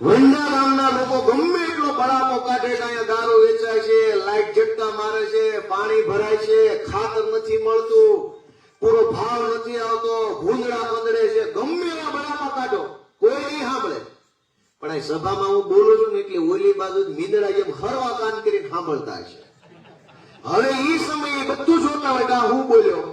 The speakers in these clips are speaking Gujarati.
વંડા ગામના લોકો ગમે એટલો બળાપો કાઢે કે અહીંયા દારૂ વેચાય છે, લાઈટ ઝટકા મારે છે, પાણી ભરાય છે, ખાતર નથી મળતું, પૂરો ભાવ નથી આવતો ભૂંદડા પંદડે છે, ગમે એવા બળાપા કાઢો, કોઈ નહીં સાંભળે. પણ આ સભામાં હું બોલું છું ને એટલે ઓલી બાજુ મીંદડા જેમ હરવા કાન કરીને સાંભળતા છે હવે એ સમયે બધું જોતા હોય કે હું બોલ્યો.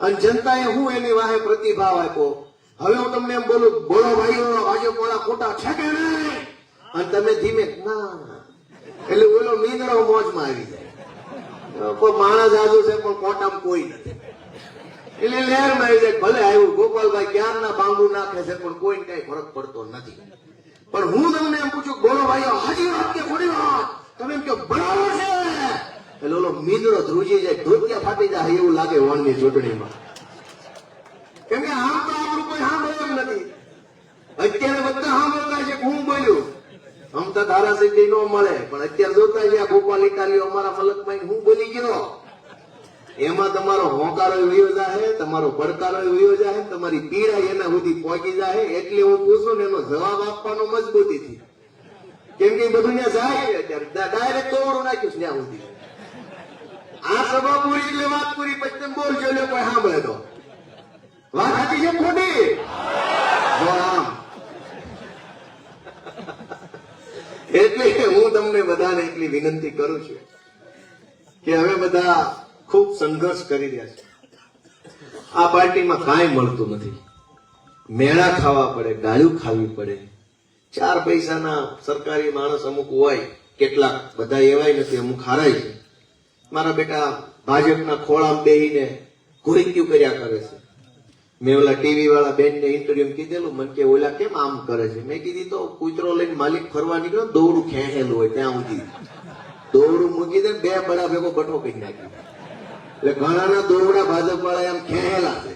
અને જનતાએ હું એની વાહે પ્રતિભાવ આપ્યો? હવે હું તમને એમ બોલું, બોલો ભાઈઓ ભાજપ વાળા ખોટા છે કે નહીં? અને તમે ધીમે, ના. એટલે ઓલો મીંદડો મોજમાં આવી જાય. કોઈ માણસ આજુ છે, પણ કોટામાં કોઈ નથી. એટલે લહેરમાં આવી જાય, ભલે આવ્યું, ગોપાલભાઈ ક્યારના બાંબુ નાખે છે, પણ કોઈને કઈ ફરક પડતો નથી. પણ હું તમને એમ પૂછું, બોલો ભાઈઓ હાજી વાત કે ખોટી વાત? તમે એમ કહો, બરાબર છે. એટલે ઓલો મીંદડો ધ્રુજી જાય ધોતિયા ફાટી જાય એવું લાગે વનની ચૂંટણીમાં. કેમ કે આમ તો આપણું કોઈ હા એમ નથી. અત્યારે બધા સાંભળતા છે હું બોલ્યું. આમ તો ધારાસભ્ય નો મળે, પણ અત્યારે જોતા છે આ ગોપાલ ઇટાલીઓ અમારા મલકમાં હું બોલી ગયો. એમાં તમારો હોંકારો વયો જાય તમારો પડકારો વયો જાય તમારી પીડા એના સુધી પહોંચી જાય એટલે હું પૂછું ને એનો જવાબ આપવાનો મજબૂતીથી કેમ કે બધું ને જાય અત્યારે. ડાયરેક્ટ તોડું નાખ્યું છે ત્યાં સુધી. આ સભા પૂરી એટલે વાત પૂરી, પછી તમે બોલજો, એટલે કોઈ સાંભળે તો. વાત સાચી હું તમને બધાને એટલી વિનંતી કરું છું કે હવે બધા ખૂબ સંઘર્ષ કરી રહ્યા છે. આ પાર્ટીમાં કાંઈ મળતું નથી. મેળા ખાવા પડે ગાળું ખાવી પડે. ચાર પૈસાના સરકારી માણસ અમુક હોય, કેટલાક બધા એવાય નથી, અમુક હારાય છે. મારા બેટા ભાજપના ખોળામાં બેહીને ઘોરીક્યુ કર્યા કરે છે. મેં ઓલા ટીવી વાળા બેન ને ઇન્ટરવ્યુ કીધેલું, મને કે ઓલા કેમ આમ કરે છે? મેં કીધી, તો કૂતરો લઈને માલિક ફરવા નીકળ્યો દોરડું ખેંચેલું હોય ત્યાં સુધી. દોરડું મૂકી દે બે બડા ભેગો બટો કરી નાખ્યો એટલે ઘણાના દોરડા ભાજપ વાળા એમ ખેંચેલા છે.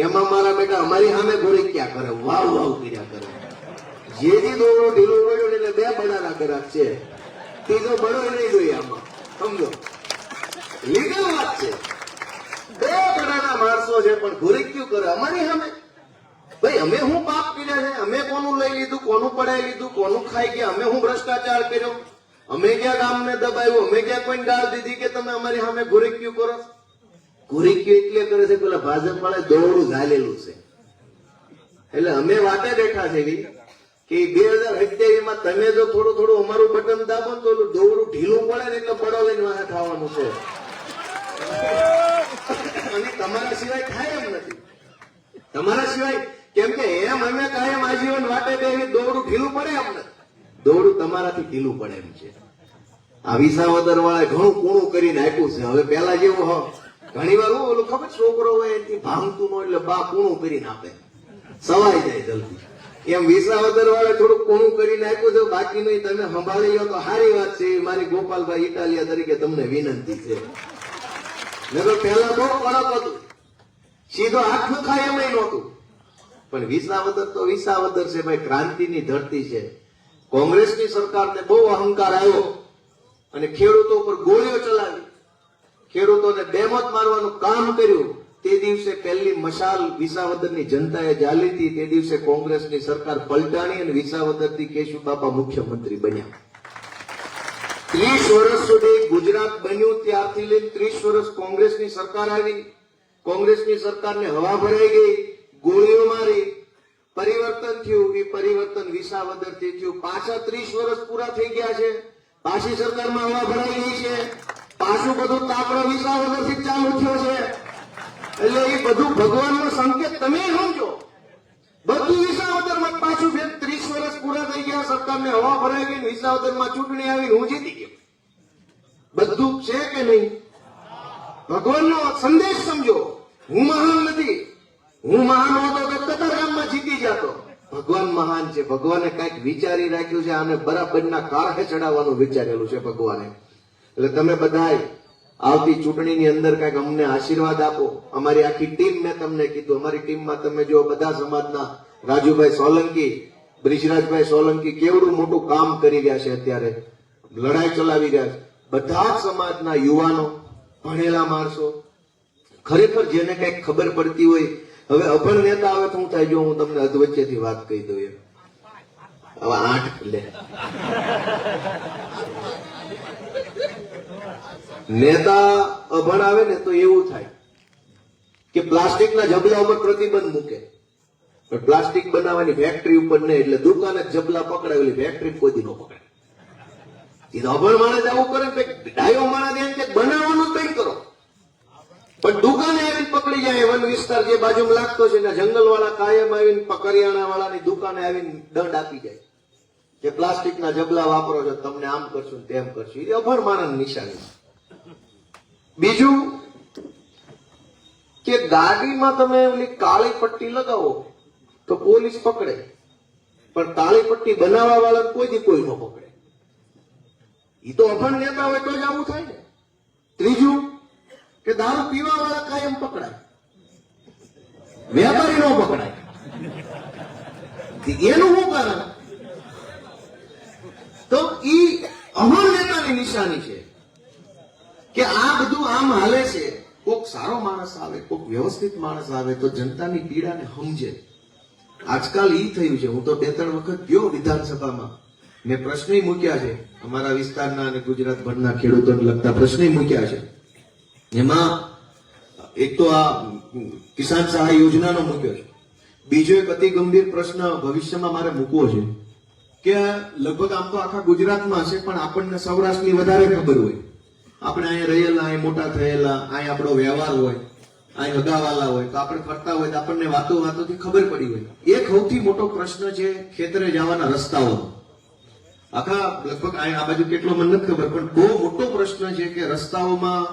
એમાં મારા બેટા, અમારી સામે ઘોડી ક્યાં કરે? વાવ વાવ કર્યા કરે. જે જે દોરડો ઢીલો પડ્યો એટલે બે બડાના ગ્રાહક છે. ત્રીજો બડો નહીં જોઈએ આમાં. સમજો? લીગલ વાત છે. બડાના માણસો છે, પણ ભૂરી ક્યુ કરે? અમારી સામે. ભાઈ, અમે શું પાપ કર્યા છે? અમે કોનું લઈ લીધું? કોનું પડાવી લીધું? કોનું ખાઈ ગયા? અમે શું ભ્રષ્ટાચાર કર્યો? અમે ક્યાં ગામને દબાવ્યું? અમે ક્યાં કોઈ ગાળ દીધી કે તમે અમારી સામે ઘોરીક્યું કરો? ઘોરીક્યું એટલે કરે છે પેલા ભાજપ વાળા દોડું ઝાલેલું છે. એટલે અમે વાટે બેઠા છે કે બે હજાર અઠ્યાવીસમાં તમે જો થોડું થોડું અમારું બટન દાબો તો દોડું ઢીલું પડે ને એટલે પડો લઈને વાહે થવાનું છે. અને તમારા સિવાય કાયમ નથી. તમારા સિવાય, કેમ કે એમ અમે કાયમ આજીવન વાટે બેસી દોરડું ઢીલું પડે એમ દોડું તમારાથી ઢીલું પડે એમ છે. આ વિસાવદર વાળા ઘણું કૂણું કરીને આપ્યું છે. હવે પેલા જેવું હો. ઘણી વાર ઓલું ખબર છોકરો હોય એથી ભાંગતું નો એટલે બા કૂણું કરીને આપે સવાઈ જાય જલ્દી. એમ વિસાવદર વાળા થોડું કૂણું કરીને આપ્યું છે, બાકી નહીં, તમે સંભાળી લો તો સારી વાત છે. મારી ગોપાલભાઈ ઇટાલિયા તરીકે તમને વિનંતી છે. નકર પહેલા બહુ કડક હતું. સીધો હાથનું થાય એમ નહોતું. પણ વિસાવદર તો વિસાવદર છે ભાઈ, ક્રાંતિની ધરતી છે. કોંગ્રેસની સરકારને બહુ અહંકાર આવ્યો અને ખેડૂતો પર ગોળીઓ ચલાવી. ખેડૂતોને બેમત મારવાનું કામ કર્યું. તે દિવસે પહેલી મશાલ વિસાવદરની જનતાએ જાલી હતી. તે દિવસે કોંગ્રેસની સરકાર પલટાણી અને વિસાવદરથી કેશુબાપા મુખ્યમંત્રી બન્યા. ત્રીસ વર્ષ સુધી ગુજરાત બન્યું, ત્યારથી લઈને ત્રીસ વર્ષ કોંગ્રેસની સરકાર આવી. કોંગ્રેસની સરકારને હવા ભરાઈ ગઈ, ગોળીઓ મારી. પરિવર્તન થયું, એ પરિવર્તન વિસાવદરથી થયું. પાછા ત્રીસ વર્ષ પૂરા થઈ ગયા છે. પાછી સરકારમાં હવા ભરાઈ ગઈ છે. પાછું બધું તાપડો વિસાવદરથી થી ચાલુ થયો છે. એટલે એ બધું ભગવાનનો સંકેત તમે સમજો. બધું વિસાવદરમાં માં પાછું ફેર ત્રીસ વર્ષ પૂરા થઈ ગયા, સરકારને હવા ભરાઈ ગઈ વિસાવદનમાં ચૂંટણી આવી હું જીતી ગયો. બધું છે કે નહીં? ભગવાનનો સંદેશ સમજો. હું મહાન નથી. હું મહાન હોતો તો કતારગામમાં જીતી જતો. ભગવાન મહાન છે. ભગવાને કંઈક વિચારી રાખ્યું છે, આને બરાબરના કારખે ચડાવવાનું વિચારેલું છે ભગવાને. એટલે તમે બધાય આવતી ચૂંટણીની અંદર કંઈક અમને આશીર્વાદ આપો. અમારી આખી ટીમ મેં તમને કીધું. અમારી ટીમમાં તમે જો બધા સમાજના રાજુભાઈ સોલંકી બ્રિજરાજભાઈ સોલંકી કેવડું મોટું કામ કરી રહ્યા છે અત્યારે? લડાઈ ચલાવી રહ્યા છે. બધા સમાજના યુવાનો ભણેલા માણસો. ખરેખર જેને કંઈક ખબર પડતી હોય, હવે અભણ નેતા આવે તો થાય? જો હું તમને અધવચ્ચેથી વાત કહી દઉં એમ. હવે આઠ લે નેતા અભણ આવે ને તો એવું થાય કે પ્લાસ્ટિકના જબલા ઉપર પ્રતિબંધ મૂકે. પણ પ્લાસ્ટિક બનાવવાની ફેક્ટરી ઉપર નહીં, એટલે દુકાને જ જબલા પકડાવેલી ફેક્ટરી કોઈ નો પકડે. એ તો અભણ માણસ આવું કરે ડાયો માણસ એમ કે બનાવવાનું કંઈ કરો. પણ દુકાને આવી પકડી જાય, વન વિસ્તાર જે બાજુમાં લાગતો છે, ને જંગલ વાળા કાયમ આવીને કરિયાણા વાળાની દુકાને આવીને દંડ આપી જાય. કે પ્લાસ્ટિકના જબલા વાપરો છો, તમને આમ કરશું તેમ કરશું. એ અભણ માણસ નિશાની બીજું કે ગાડીમાં તમે ઓલી કાળી પટ્ટી લગાવો તો પોલીસ પકડે. પણ તાળીપટ્ટી બનાવવા વાળા કોઈ દી કોઈ ન પકડે. એ તો અભણ નેતા હોય તો જ આવું થાય ને. ત્રીજું કે દારૂ પીવા વાળા કાયમ પકડાય. વેપારી નો પકડાય. એનું શું કારણ? તો ઈ અમર નેતાની નિશાની છે કે આ બધું આમ હાલે છે. કોક સારો માણસ આવે, કોક વ્યવસ્થિત માણસ આવે તો જનતાની પીડાને સમજે. આજકાલ ઈ થયું છે. હું તો બે ત્રણ વખત ગયો વિધાનસભામાં. મેં પ્રશ્ન મૂક્યા છે. અમારા વિસ્તારના અને ગુજરાતભરના ખેડૂતોને લગતા પ્રશ્ન મૂક્યા છે. એમાં એક તો આ કિસાન સહાય યોજનાનો મૂક્યો છે. બીજો એક અતિ ગંભીર પ્રશ્ન ભવિષ્યમાં મારે મૂકવો છે કે લગભગ આમ તો આખા ગુજરાતમાં છે પણ આપણને સૌરાષ્ટ્રની વધારે ખબર હોય. આપણે અહીંયા રહેલા અહીં મોટા થયેલા અહીં આપણો વ્યવહાર હોય. અહીં અગાવાલા હોય, તો આપણે ફરતા હોય તો આપણને વાતો વાતોથી ખબર પડી હોય. એક સૌથી મોટો પ્રશ્ન છે ખેતરે જવાના રસ્તાઓનો આખા લગભગ આ બાજુ કેટલો મને નથી ખબર, પણ બહુ મોટો પ્રશ્ન છે કે રસ્તાઓમાં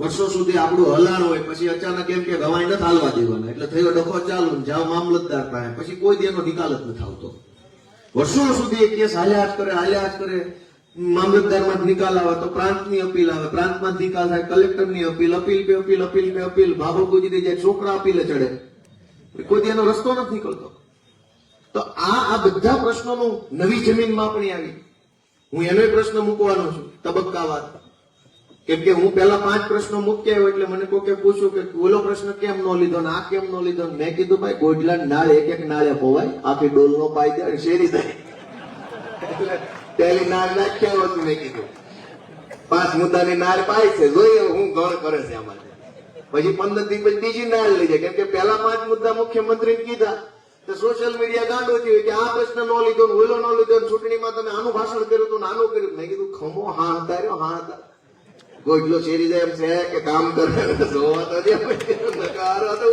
વર્ષો સુધી આપણું હલાણ હોય, પછી અચાનક એમ કે હવાઈ નથી હાલવા દેવાના. એટલે થયો ડખો ચાલુ જાવ મામલતદાર પાસે. પછી કોઈ દેનો નિકાલ જ નથી આવતો. વર્ષો સુધી એ કેસ હાલ્યા જ કરે, હાલ્યા જ કરે. મામલતદારમાં નિકાલ આવે તો પ્રાંતની અપીલ આવે. પ્રાંતમાં નિકાલ થાય, કલેક્ટરની અપીલ અપીલ પે અપીલ અપીલ પે અપીલ. ભાભો દે જાય, છોકરા અપીલે ચડે. કોઈ એનો રસ્તો નથી નીકળતો. તો આ આ બધા પ્રશ્નોનું નવી જમીન માપણી આવી. હું એનો પ્રશ્ન મૂકવાનો છું, તબક્કાવાર. કેમ કે હું પેલા પાંચ પ્રશ્નો મૂકી આવ્યો એટલે મને કોકે પૂછ્યું કે ઓલો પ્રશ્ન કેમ નો લીધો ને આ કેમ નો લીધો મેં કીધું, ભાઈ ગોડલા નાળ એક એક નાળે પોવાય આખી ડોલ નો પાય દે શેરી એટલે પહેલી નાર નાખ્યા હતું મેં કીધું. પાંચ મુદ્દાની નાર પાય છે, જોઈએ હું ગણ કરે છે આમાં. પછી પંદર દી પછી બીજી નાળ લઈ જાય. કેમ કે પહેલા પાંચ મુદ્દા મુખ્યમંત્રી કીધા. તો સોશિયલ મીડિયા ગાંડો થયું કે આ પ્રશ્ન નો લીધો ઓલો નો લીધો ચૂંટણીમાં તમે આનું ભાષણ કર્યું હતું ને આનું કર્યું મેં કીધું, ખમો, હા, હતા હા, હતા. ગોજલો શેરી જાય એમ છે કે કામ કરે. જોવા તો નકારો તો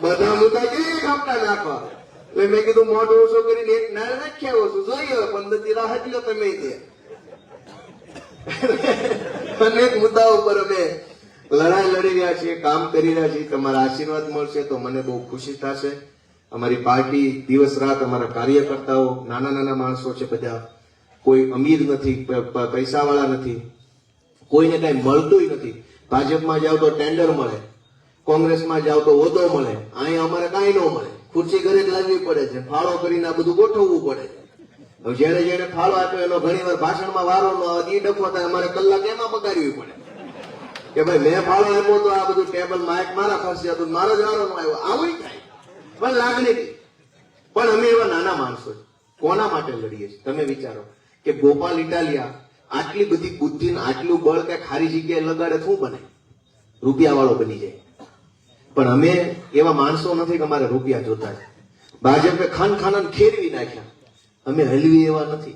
બધા મુદ્દા કેવી કાપતા નાખવા? એટલે મેં કીધું મોઢ ઓછો કરીને એક નાળ નાખ્યા આવો જોઈએ હવે પંદરથી રાહ જ લો તમે તે. અનેક મુદ્દાઓ ઉપર અમે લડાઈ લડી રહ્યા છીએ, કામ કરી રહ્યા છીએ, તમારા આશીર્વાદ મળશે તો મને બહુ ખુશી થશે. અમારી પાર્ટી દિવસ રાત અમારા કાર્યકર્તાઓ, નાના નાના માણસો છે બધા. કોઈ અમીર નથી પૈસા વાળા નથી. કોઈને કઈ મળતું નથી. ભાજપમાં જાવ તો ટેન્ડર મળે. કોંગ્રેસમાં જાવ તો હોદ્દો મળે. અહીંયા અમારે કાંઈ ન મળે. ખુરશી ઘરે જ લાવવી પડે છે, ફાળો કરીને આ બધું ગોઠવવું પડે છે. જેને જેને ફાળો આપ્યો, એનો ઘણી વાર ભાષણમાં વારો ન આવે એ ડખો થાય, અમારે કલાક એમાં પગારવી પડે. કે ભાઈ, મેં ફાળો આપ્યો તો આ બધું ટેબલ માઇક મારા પાસે હતું મારો જ વારો ન આવ્યો. આવું થાય પણ લાગણી. પણ અમે એવા નાના માણસો કોના માટે લડીએ છીએ? તમે વિચારો કે ગોપાલ ઇટાલિયા આટલી બધી બુદ્ધિ આટલું બળ કે ખારી જગ્યાએ લગાડે શું બને? રૂપિયા વાળો બની જાય. પણ અમે એવા માણસો નથી કે અમારે રૂપિયા જોતા છે. ભાજપે ખાન ખાના ખેરવી નાખ્યા. અમે હલવી એવા નથી.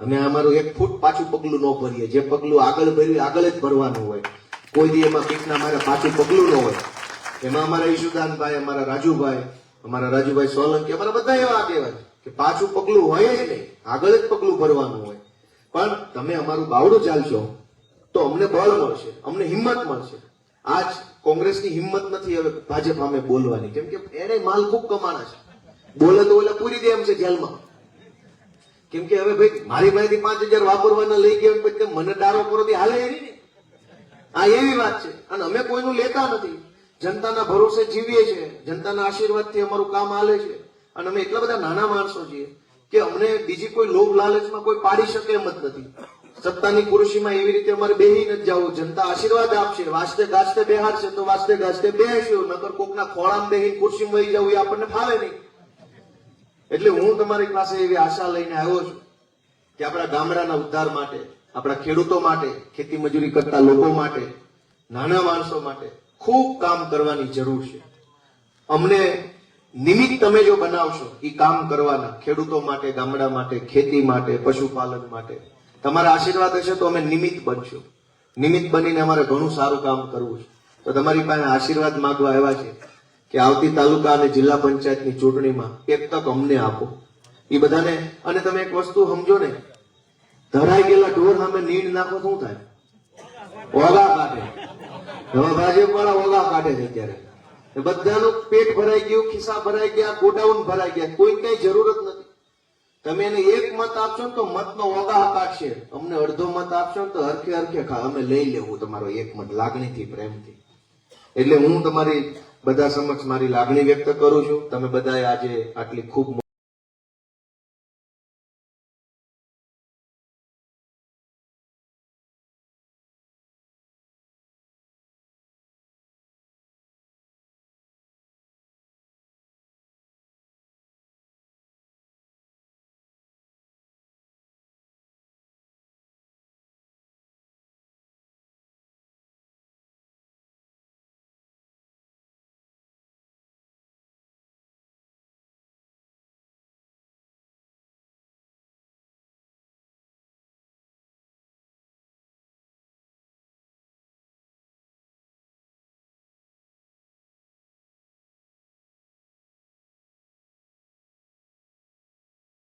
અમે અમારું એક ફૂટ પાછું પગલું ન ભરીએ. જે પગલું આગળ ભર્યું આગળ જ ભરવાનું હોય. કોઈ દી એમાં બીકના મારે પાછું પગલું ન હોય. એમાં અમારા ઈશુદાનભાઈ, અમારા રાજુભાઈ અમારા રાજુભાઈ સોલંકી, અમારા બધા એવા આગેવાન કે પાછું પગલું હોય જ નહીં. આગળ જ પગલું ભરવાનું હોય. પણ તમે અમારું બાવડું ચાલશો તો અમને બળ મળશે. અમને હિંમત મળશે. આજ કોંગ્રેસની હિંમત નથી હવે ભાજપ સામે બોલવાની. કેમ કે એને માલ ખૂબ કમાણા છે. બોલે તો ઓલા પૂરી દે એમ છે જેલમાં. કેમ કે હવે ભાઈ મારી પાસેથી પાંચ હજાર વાપરવાના લઈ ગયા પછી મને ડારો કરો તે હાલે એની આ એવી વાત છે. અને અમે કોઈનું લેતા નથી. જનતાના ભરોસે જીવીએ છીએ. જનતાના આશીર્વાદથી અમારું કામ હાલે છે. અને અમે એટલા બધા નાના માણસો છીએ કે અમને બીજી કોઈ લોભ લાલચમાં કોઈ પાડી શકે એમ જ નથી. સત્તાની ખુરશીમાં એવી રીતે અમારે બેહી નથી જવું. જનતા આશીર્વાદ આપશે. વાસ્તે ગાજતે બેહાડશે તો વાસ્તે ગાજતે બેહીશું. નકર કોકના ખોળામાં બેહી ખુરશીમાં વહી જવું એ આપણને ફાવે નહીં. એટલે હું તમારી પાસે એવી આશા લઈને આવ્યો છું કે આપણા ગામડાના ઉદ્ધાર માટે, આપણા ખેડૂતો માટે ખેતી મજૂરી કરતા લોકો માટે, નાના માણસો માટે ખૂબ કામ કરવાની જરૂર છે. અમને નિમિત્ત તમે જો બનાવશો એ કામ કરવાના ખેડૂતો માટે, ગામડા માટે, ખેતી માટે, પશુપાલન માટે. તમારા આશીર્વાદ હશે તો અમે નિમિત્ત બનશું. નિમિત્ત બનીને અમારે ઘણું સારું કામ કરવું છે. તો તમારી પાસે આશીર્વાદ માગવા આવ્યા છે કે આવતી તાલુકા અને જિલ્લા પંચાયતની ચૂંટણીમાં એક તક અમને આપો. એ બધાને, અને તમે એક વસ્તુ સમજો ને, ધરાઈ ગયેલા ઢોર સામે નીડ નાખો શું થાય? ઓગા કાઢે. હવે ભાજપ વાળા ઓગા કાઢે છે અત્યારે. બધાનું પેટ ભરાઈ ગયું, ખિસ્સા ભરાઈ ગયા, ગોડાઉન ભરાઈ ગયા. કોઈ કઈ જરૂરત નથી. તમે એને એક મત આપશો તો મતનો ઓગા કાઢશે. અમને અડધો મત આપશો તો હરખે હરખે ખા અમે લઈ લેવું તમારો એક મત લાગણીથી, પ્રેમથી. એટલે હું તમારી બધા સમક્ષ મારી લાગણી વ્યક્ત કરું છું. તમે બધાએ આજે આટલી ખૂબ